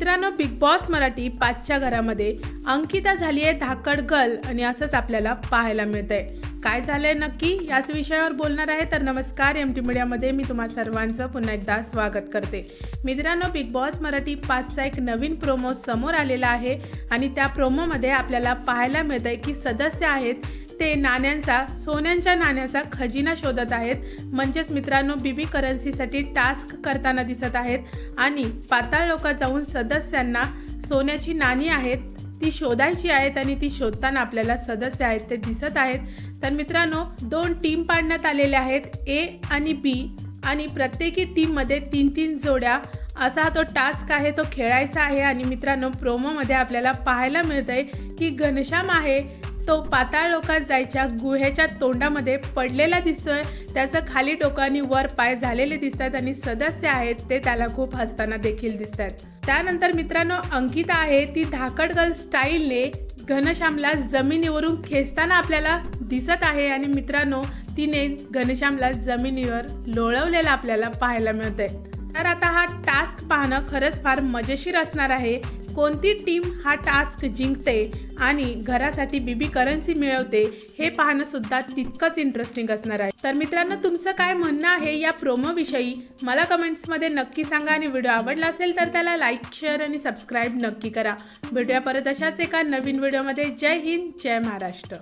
मित्रांनो big boss Marathi पाचच्या घरामध्ये अंकिता झाली आहे धाकड गर्ल आणि असंच आपल्याला पाहायला मिळतंय. काय झालंय नक्की? याच विषयावर बोलणार आहे. तर नमस्कार एम टी मीडियामध्ये मी तुम्हा सर्वांचं पुन्हा एकदा स्वागत करते. मित्रांनो बिग बॉस मराठी पाचचा एक नवीन प्रोमो समोर आलेला आहे आणि त्या प्रोमोमध्ये आपल्याला पाहायला मिळतंय की सदस्य आहेत ते नाण्यांचा सोन्यांच्या नाण्याचा खजिना शोधत आहेत. म्हणजेच मित्रांनो बीबी करन्सीसाठी टास्क करताना दिसत आहेत. आणि पाताळ लोकात जाऊन सदस्यांना सोन्याची नाणी आहेत ती शोधायची आहेत आणि ती शोधताना आपल्याला सदस्य आहेत ते दिसत आहेत. तर मित्रांनो दोन टीम पाडण्यात आलेल्या आहेत. ए आणि बी आणि प्रत्येकी टीममध्ये तीन तीन जोड्या. असा तो टास्क आहे तो खेळायचा आहे. आणि मित्रांनो प्रोमोमध्ये आपल्याला पाहायला मिळतंय की घनश्याम आहे तो पाताळ लोकात जायच्या गुहेच्या तोंडामध्ये पडलेला दिसतोय. त्याचं खाली डोकं आणि वर पाय झालेले दिसत आहेत आणि सदस्य आहेत ते त्याला खूप हसताना देखील दिसत आहेत त्यानंतर मित्रांनो अंकिता आहे. ती धाकड गर्ल स्टाईलने घनश्यामला जमिनीवरून खेचताना आपल्याला दिसत आहे आणि मित्रांनो तिने घनश्यामला जमिनीवर लोळवलेला आपल्याला पाहायला मिळतंय. तर आता हा टास्क पाहणं खरंच फार मजेशीर असणार आहे. कोणती टीम हा टास्क जिंकते आणि घरासाठी बीबी करन्सी मिळवते हे पाहणं सुद्धा तितकंच इंटरेस्टिंग असणार आहे. तर मित्रांनो तुमचं काय म्हणणं आहे या प्रोमोविषयी मला कमेंट्समध्ये नक्की सांगा आणि व्हिडिओ आवडला असेल तर त्याला लाईक शेअर आणि सबस्क्राईब नक्की करा. भेटूया परत अशाच एका नवीन व्हिडिओमध्ये जय हिंद जय महाराष्ट्र.